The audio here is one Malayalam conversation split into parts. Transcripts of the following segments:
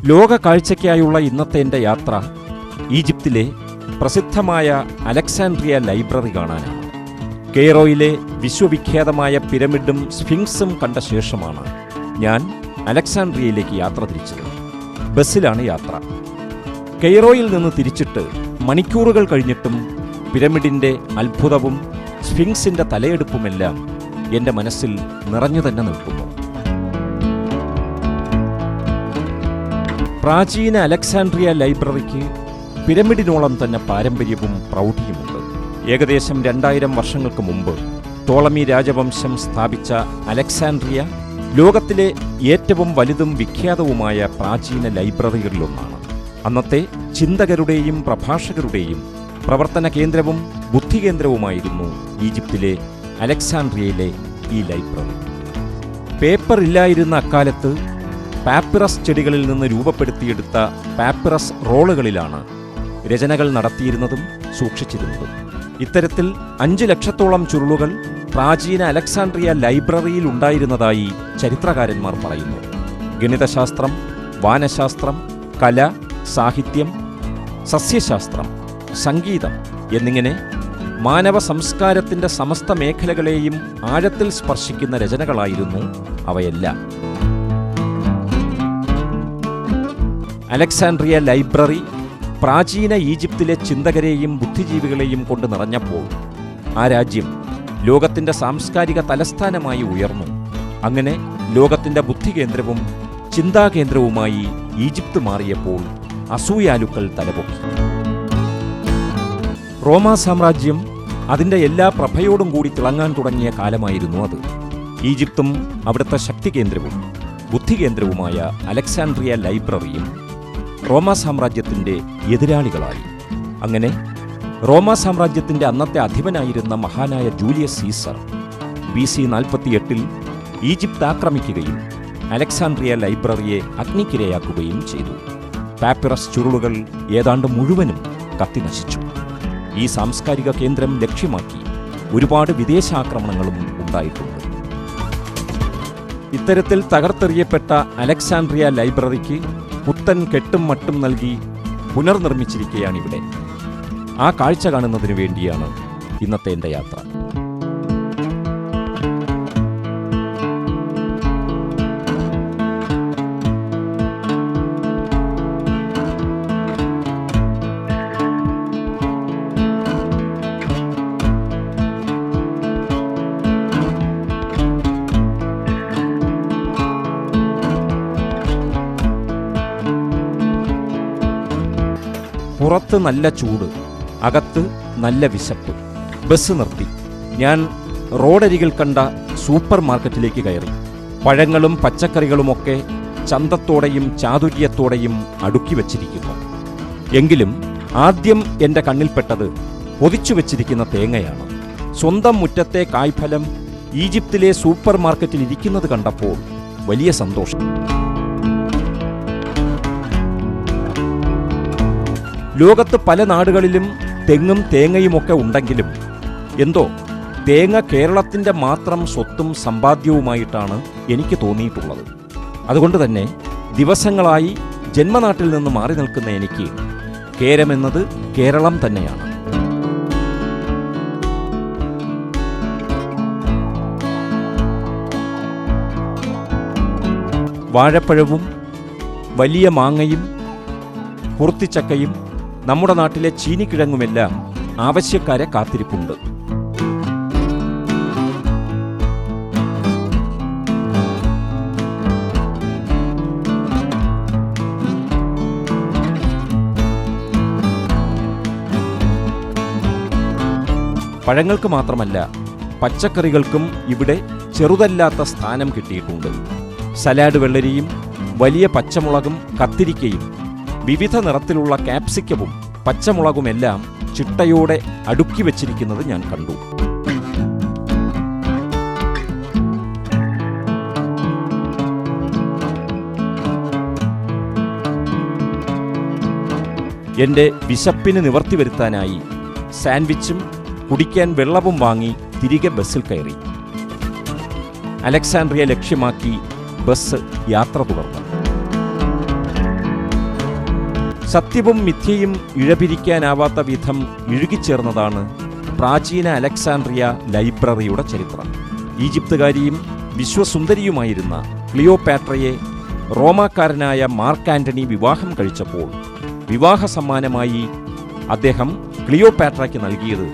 ലോക കാഴ്ചയ്ക്കായുള്ള ഇന്നത്തെ എന്റെ യാത്ര ഈജിപ്തിലെ പ്രസിദ്ധമായ അലക്സാൻഡ്രിയ ലൈബ്രറി കാണാനാണ്. കെയ്റോയിലെ വിശ്വവിഖ്യാതമായ പിരമിഡും സ്ഫിങ്സും കണ്ട ശേഷമാണ് ഞാൻ അലക്സാൻഡ്രിയയിലേക്ക് യാത്ര തിരിച്ചത്. ബസ്സിലാണ് യാത്ര. കെയ്റോയിൽ നിന്ന് തിരിച്ചിട്ട് മണിക്കൂറുകൾ കഴിഞ്ഞിട്ടും പിരമിഡിന്റെ അത്ഭുതവും സ്ഫിങ്സിന്റെ തലയെടുപ്പുമെല്ലാം എന്റെ മനസ്സിൽ നിറഞ്ഞു തന്നെ നിൽക്കുന്നു. പ്രാചീന അലക്സാൻഡ്രിയ ലൈബ്രറിക്ക് പിരമിഡിനോളം തന്നെ പാരമ്പര്യവും പ്രൗഢിയുമുണ്ട്. ഏകദേശം രണ്ടായിരം വർഷങ്ങൾക്ക് മുമ്പ് ടോളമി രാജവംശം സ്ഥാപിച്ച അലക്സാൻഡ്രിയ ലോകത്തിലെ ഏറ്റവും വലുതും വിഖ്യാതവുമായ പ്രാചീന ലൈബ്രറികളിലൊന്നാണ്. അന്നത്തെ ചിന്തകരുടെയും പ്രഭാഷകരുടെയും പ്രവർത്തന കേന്ദ്രവും ബുദ്ധികേന്ദ്രവുമായിരുന്നു ഈജിപ്തിലെ അലക്സാൻഡ്രിയയിലെ ഈ ലൈബ്രറി. പേപ്പർ ഇല്ലായിരുന്ന അക്കാലത്ത് പാപ്പിറസ് ചെടികളിൽ നിന്ന് രൂപപ്പെടുത്തിയെടുത്ത പാപ്പിറസ് റോളുകളിലാണ് രചനകൾ നടത്തിയിരുന്നതും സൂക്ഷിച്ചിരുന്നതും. ഇത്തരത്തിൽ അഞ്ച് ലക്ഷത്തോളം ചുരുളുകൾ പ്രാചീന അലക്സാണ്ട്രിയ ലൈബ്രറിയിൽ ഉണ്ടായിരുന്നതായി ചരിത്രകാരന്മാർ പറയുന്നു. ഗണിതശാസ്ത്രം വാനശാസ്ത്രം കല സാഹിത്യം സസ്യശാസ്ത്രം സംഗീതം എന്നിങ്ങനെ മാനവ സംസ്കാരത്തിന്റെ സമസ്ത മേഖലകളെയും ആഴത്തിൽ സ്പർശിക്കുന്ന രചനകളായിരുന്നു അവയെല്ലാം. അലക്സാൻഡ്രിയ ലൈബ്രറി പ്രാചീന ഈജിപ്തിലെ ചിന്തകരെയും ബുദ്ധിജീവികളെയും കൊണ്ട് നിറഞ്ഞപ്പോൾ ആ രാജ്യം ലോകത്തിന്റെ സാംസ്കാരിക തലസ്ഥാനമായി ഉയർന്നു. അങ്ങനെ ലോകത്തിന്റെ ബുദ്ധികേന്ദ്രവും ചിന്താകേന്ദ്രവുമായി ഈജിപ്ത് മാറിയപ്പോൾ അസൂയാലുക്കൾ തലപൊക്കി. റോമാ സാമ്രാജ്യം അതിന്റെ എല്ലാ പ്രഭയോടും കൂടി തിളങ്ങാൻ തുടങ്ങിയ കാലമായിരുന്നു അത്. ഈജിപ്തും അവിടുത്തെ ശക്തികേന്ദ്രവും ബുദ്ധികേന്ദ്രവുമായ അലക്സാൻഡ്രിയ ലൈബ്രറിയും റോമാ സാമ്രാജ്യത്തിന്റെ എതിരാളികളായി. അങ്ങനെ റോമാ സാമ്രാജ്യത്തിന്റെ അന്നത്തെ അധിപനായിരുന്ന മഹാനായ ജൂലിയസ് സീസർ ബി സി നാൽപ്പത്തിയെട്ടിൽ ഈജിപ്ത് ആക്രമിക്കുകയും അലക്സാൻഡ്രിയ ലൈബ്രറിയെ അഗ്നിക്കിരയാക്കുകയും ചെയ്തു. പാപ്പിറസ് ചുരുളുകൾ ഏതാണ്ട് മുഴുവനും കത്തിനശിച്ചു ഈ സാംസ്കാരിക കേന്ദ്രം ലക്ഷ്യമാക്കി ഒരുപാട് വിദേശാക്രമണങ്ങളും ഉണ്ടായിട്ടുണ്ട്. ഇത്തരത്തിൽ തകർത്തെറിയപ്പെട്ട അലക്സാൻഡ്രിയ ലൈബ്രറിക്ക് പുത്തൻ കെട്ടും മട്ടും നൽകി പുനർനിർമ്മിച്ചിരിക്കുകയാണിവിടെ. ആ കാഴ്ച കാണുന്നതിന് വേണ്ടിയാണ് ഇന്നത്തെ എന്റെ യാത്ര. പുറത്ത് നല്ല ചൂട് അകത്ത് നല്ല വിശപ്പ്. ബസ് നിർത്തി. ഞാൻ റോഡരികിൽ കണ്ട സൂപ്പർ മാർക്കറ്റിലേക്ക് കയറി. പഴങ്ങളും പച്ചക്കറികളുമൊക്കെ ചന്തത്തോടെയും ചാതുര്യത്തോടെയും അടുക്കി വച്ചിരിക്കുന്നു. എങ്കിലും ആദ്യം എന്റെ കണ്ണിൽപ്പെട്ടത് പൊതിച്ചു വച്ചിരിക്കുന്ന തേങ്ങയാണ്. സ്വന്തം മുറ്റത്തെ കായ്ഫലം ഈജിപ്തിലെ സൂപ്പർ മാർക്കറ്റിൽ ഇരിക്കുന്നത് കണ്ടപ്പോൾ വലിയ സന്തോഷം. ലോകത്ത് പല നാടുകളിലും തെങ്ങും തേങ്ങയുമൊക്കെ ഉണ്ടെങ്കിലും എന്തോ തേങ്ങ കേരളത്തിന്റെ മാത്രം സ്വത്തും സമ്പാദ്യവുമായിട്ടാണ് എനിക്ക് തോന്നിയിട്ടുള്ളത്. അതുകൊണ്ട് തന്നെ ദിവസങ്ങളായി ജന്മനാട്ടിൽ നിന്ന് മാറി നിൽക്കുന്ന എനിക്ക് കേരമെന്നത് കേരളം തന്നെയാണ്. വാഴപ്പഴവും വലിയ മാങ്ങയും കുർത്തിച്ചക്കയും നമ്മുടെ നാട്ടിലെ ചീനിക്കിഴങ്ങുമെല്ലാം ആവശ്യക്കാരെ കാത്തിരിപ്പുണ്ട്. പഴങ്ങൾക്ക് മാത്രമല്ല പച്ചക്കറികൾക്കും ഇവിടെ ചെറുതല്ലാത്ത സ്ഥാനം കിട്ടിയിട്ടുണ്ട്. സലാഡ് വെള്ളരിയും വലിയ പച്ചമുളകും കത്തിരിക്കയും വിവിധ നിറത്തിലുള്ള കാപ്സിക്കവും പച്ചമുളകുമെല്ലാം ചിട്ടയോടെ അടുക്കി വച്ചിരിക്കുന്നത് ഞാൻ കണ്ടു. എന്റെ വിശപ്പിന് നിവർത്തി വരുത്താനായി സാൻഡ്വിച്ചും കുടിക്കാൻ വെള്ളവും വാങ്ങി തിരികെ ബസ്സിൽ കയറി. അലക്സാൻഡ്രിയ ലക്ഷ്യമാക്കി ബസ് യാത്ര തുടർന്നു. സത്യവും മിഥ്യയും ഇഴപിരിക്കാനാവാത്ത വിധം ഇഴുകിച്ചേർന്നതാണ് പ്രാചീന അലക്സാണ്ട്രിയ ലൈബ്രറിയുടെ ചരിത്രം. ഈജിപ്തുകാരിയും വിശ്വസുന്ദരിയുമായിരുന്ന ക്ലിയോപാട്രയെ റോമാക്കാരനായ മാർക്ക് ആന്റണി വിവാഹം കഴിച്ചപ്പോൾ വിവാഹ സമ്മാനമായി അദ്ദേഹം ക്ലിയോപാട്രയ്ക്ക് നൽകിയത്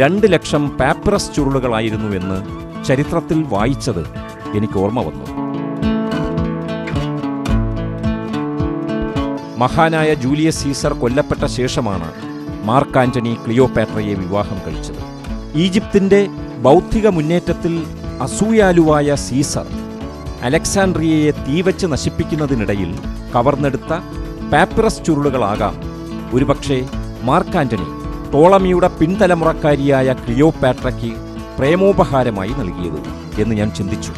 രണ്ട് ലക്ഷം പാപ്പറസ് ചുരുളുകളായിരുന്നുവെന്ന് ചരിത്രത്തിൽ വായിച്ചത് എനിക്ക് ഓർമ്മ വന്നു. മഹാനായ ജൂലിയസ് സീസർ കൊല്ലപ്പെട്ട ശേഷമാണ് മാർക്ക് ആന്റണി ക്ലിയോപാട്രയെ വിവാഹം കഴിച്ചത്. ഈജിപ്തിന്റെ ബൗദ്ധിക മുന്നേറ്റത്തിൽ അസൂയാലുവായ സീസർ അലക്സാൻഡ്രിയയെ തീവച്ച് നശിപ്പിക്കുന്നതിനിടയിൽ കവർന്നെടുത്ത പാപ്പിറസ് ചുരുളുകളാകാം. ഒരുപക്ഷെ മാർക്ക് ആന്റണി ടോളമിയുടെ പിൻതലമുറക്കാരിയായ ക്ലിയോപാട്രയ്ക്ക് പ്രേമോപഹാരമായി നൽകിയത് എന്ന് ഞാൻ ചിന്തിച്ചു.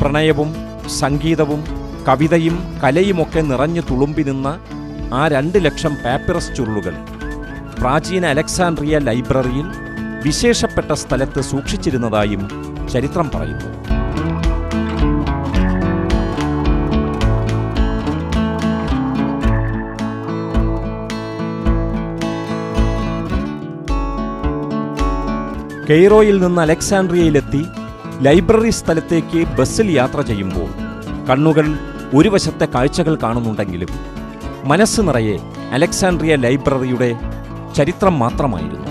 പ്രണയവും സംഗീതവും കവിതയും കലയുമൊക്കെ നിറഞ്ഞു തുളുമ്പി നിന്ന ആ രണ്ട് ലക്ഷം പാപ്പിറസ് ചുരുളുകൾ. പ്രാചീന അലക്സാണ്ട്രിയ ലൈബ്രറിയിൽ വിശേഷപ്പെട്ട സ്ഥലത്ത് സൂക്ഷിച്ചിരുന്നതായും ചരിത്രം പറയുന്നു. കെയ്റോയിൽ നിന്ന് അലക്സാണ്ട്രിയയിലെത്തി ലൈബ്രറി സ്ഥലത്തേക്ക് ബസ്സിൽ യാത്ര ചെയ്യുമ്പോൾ കണ്ണുകൾ ഒരു വശത്തെ കാഴ്ചകൾ കാണുന്നുണ്ടെങ്കിലും മനസ്സ് നിറയെ അലക്സാണ്ട്രിയ ലൈബ്രറിയുടെ ചരിത്രം മാത്രമായിരുന്നു.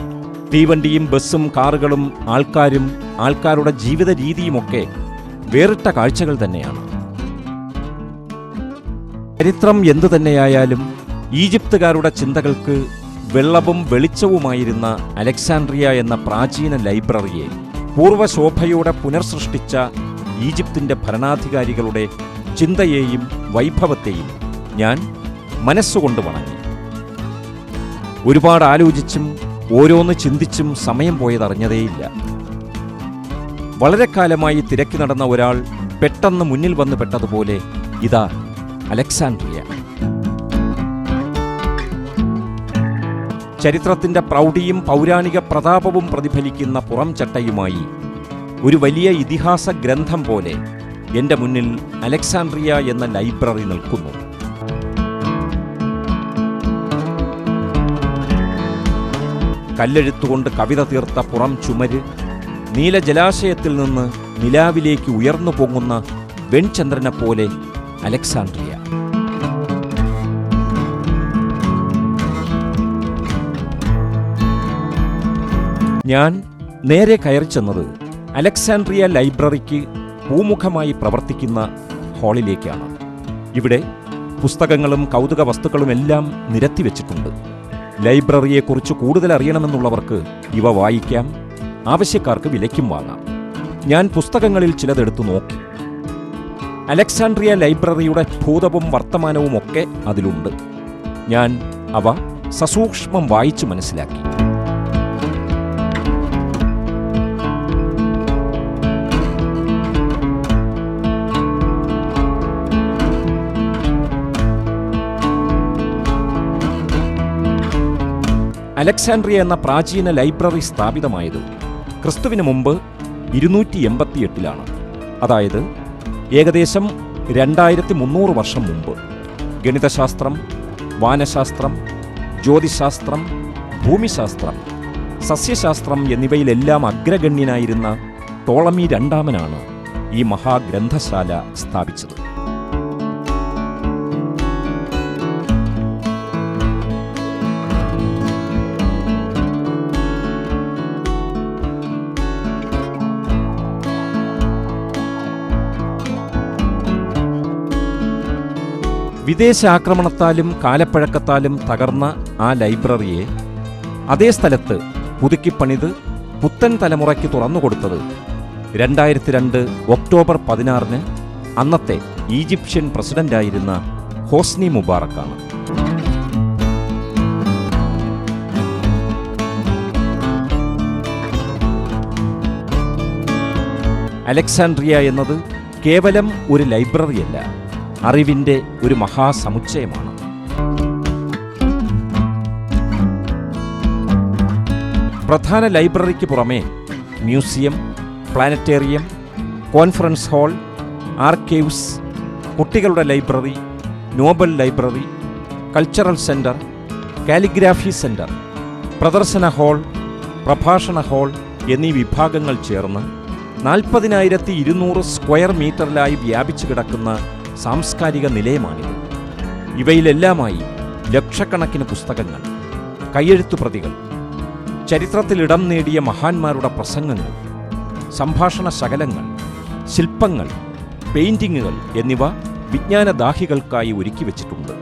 തീവണ്ടിയും ബസ്സും കാറുകളും ആൾക്കാരും ആൾക്കാരുടെ ജീവിത രീതിയുമൊക്കെ വേറിട്ട കാഴ്ചകൾ തന്നെയാണ്. ചരിത്രം എന്തു തന്നെയായാലും ഈജിപ്തുകാരുടെ ചിന്തകൾക്ക് വെള്ളവും വെളിച്ചവുമായിരുന്ന അലക്സാണ്ട്രിയ എന്ന പ്രാചീന ലൈബ്രറിയെ പൂർവശോഭയോടെ പുനർസൃഷ്ടിച്ച ഈജിപ്തിന്റെ ഭരണാധികാരികളുടെ ചിന്തയെയും വൈഭവത്തെയും ഞാൻ മനസ്സുകൊണ്ട് വണങ്ങി. ഒരുപാട് ആലോചിച്ചും ഓരോന്ന് ചിന്തിച്ചും സമയം പോയതറിഞ്ഞതേയില്ല വളരെ കാലമായി തിരക്കി നടന്ന ഒരാൾ പെട്ടെന്ന് മുന്നിൽ വന്ന് പെട്ടതുപോലെ ഇതാ അലക്സാൻഡ്രിയ ചരിത്രത്തിന്റെ പ്രൗഢിയും പൗരാണിക പ്രതാപവും പ്രതിഫലിക്കുന്ന പുറം ചട്ടയുമായി ഒരു വലിയ ഇതിഹാസ ഗ്രന്ഥം പോലെ എന്റെ മുന്നിൽ അലക്സാണ്ട്രിയ എന്ന ലൈബ്രറി നിൽക്കുന്നു. കല്ലെഴുത്തുകൊണ്ട് കവിത തീർത്ത പുറം ചുമര് നീല ജലാശയത്തിൽ നിന്ന് നിലാവിലേക്ക് ഉയർന്നു പൊങ്ങുന്ന വെൺചന്ദ്രനെ പോലെ അലക്സാണ്ട്രിയ. ഞാൻ നേരെ കയറി ചെന്നത് അലക്സാണ്ട്രിയ ലൈബ്രറിക്ക് പൂമുഖമായി പ്രവർത്തിക്കുന്ന ഹാളിലേക്കാണ്. ഇവിടെ പുസ്തകങ്ങളും കൗതുക വസ്തുക്കളുമെല്ലാം നിരത്തിവെച്ചിട്ടുണ്ട്. ലൈബ്രറിയെക്കുറിച്ച് കൂടുതൽ അറിയണമെന്നുള്ളവർക്ക് ഇവ വായിക്കാം ആവശ്യക്കാർക്ക് വിലയ്ക്കും വാങ്ങാം. ഞാൻ പുസ്തകങ്ങളിൽ ചിലതെടുത്തു നോക്കി. അലക്സാണ്ട്രിയ ലൈബ്രറിയുടെ ഭൂതവും വർത്തമാനവും ഒക്കെ അതിലുണ്ട്. ഞാൻ അവ സസൂക്ഷ്മം വായിച്ചു മനസ്സിലാക്കി. അലക്സാണ്ട്രിയ എന്ന പ്രാചീന ലൈബ്രറി സ്ഥാപിതമായത് ക്രിസ്തുവിന് മുമ്പ് ഇരുന്നൂറ്റി എൺപത്തിയെട്ടിലാണ് അതായത് ഏകദേശം രണ്ടായിരത്തി മുന്നൂറ് വർഷം മുമ്പ്. ഗണിതശാസ്ത്രം വാനശാസ്ത്രം ജ്യോതിശാസ്ത്രം ഭൂമിശാസ്ത്രം സസ്യശാസ്ത്രം എന്നിവയിലെല്ലാം അഗ്രഗണ്യനായിരുന്ന ടോളമി രണ്ടാമനാണ് ഈ മഹാഗ്രന്ഥശാല സ്ഥാപിച്ചത്. വിദേശ ആക്രമണത്താലും കാലപ്പഴക്കത്താലും തകർന്ന ആ ലൈബ്രറിയെ അതേ സ്ഥലത്ത് പുതുക്കിപ്പണിത് പുത്തൻ തലമുറയ്ക്ക് തുറന്നുകൊടുത്തത് രണ്ടായിരത്തി രണ്ട് ഒക്ടോബർ പതിനാറിന് അന്നത്തെ ഈജിപ്ഷ്യൻ പ്രസിഡന്റായിരുന്ന ഹോസ്നി മുബാറക്കാണ്. അലക്സാൻഡ്രിയ എന്നത് കേവലം ഒരു ലൈബ്രറിയല്ല. അറിവിന്റെ ഒരു മഹാസമുച്ചയമാണ്. പ്രധാന ലൈബ്രറിക്ക് പുറമെ museum planetarium conference hall archives കുട്ടികളുടെ library Nobel library cultural centre calligraphy centre പ്രദർശന ഹാൾ പ്രഭാഷണ ഹാൾ എന്നീ വിഭാഗങ്ങൾ ചേർന്ന് നാൽപ്പതിനായിരത്തി ഇരുന്നൂറ് സ്ക്വയർ മീറ്ററിലായി വ്യാപിച്ചു കിടക്കുന്ന സാംസ്കാരിക നിലയമാണിത്. ഇവയിലെല്ലാമായി ലക്ഷക്കണക്കിന് പുസ്തകങ്ങൾ കയ്യെഴുത്തു പ്രതികൾ ചരിത്രത്തിൽ ഇടം നേടിയ മഹാന്മാരുടെ പ്രസംഗങ്ങൾ സംഭാഷണ ശകലങ്ങൾ ശില്പങ്ങൾ പെയിന്റിങ്ങുകൾ എന്നിവ വിജ്ഞാനദാഹികൾക്കായി ഒരുക്കി വച്ചിട്ടുണ്ട്.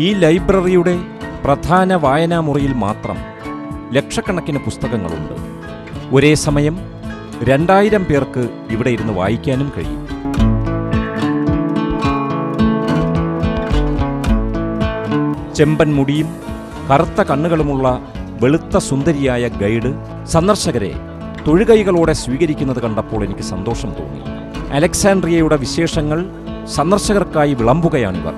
ഈ ലൈബ്രറിയുടെ പ്രധാന വായനാമുറിയിൽ മാത്രം ലക്ഷക്കണക്കിന് പുസ്തകങ്ങളുണ്ട്. ഒരേ സമയം രണ്ടായിരം പേർക്ക് ഇവിടെ ഇരുന്ന് വായിക്കാനും കഴിയും. ചെമ്പൻ മുടിയും കറുത്ത കണ്ണുകളുമുള്ള വെളുത്ത സുന്ദരിയായ ഗൈഡ് സന്ദർശകരെ തൊഴുകൈകളോടെ സ്വീകരിക്കുന്നത് കണ്ടപ്പോൾ എനിക്ക് സന്തോഷം തോന്നി. അലക്സാൻഡ്രിയയുടെ വിശേഷങ്ങൾ സന്ദർശകർക്കായി വിളമ്പുകയാണിവർ.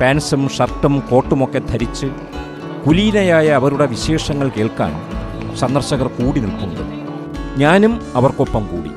പാൻസും ഷർട്ടും കോട്ടുമൊക്കെ ധരിച്ച് കുലീനയായ അവരുടെ വിശേഷങ്ങൾ കേൾക്കാൻ സന്ദർശകർ കൂടി നിൽക്കുന്നു ഞാനും അവർക്കൊപ്പം കൂടി.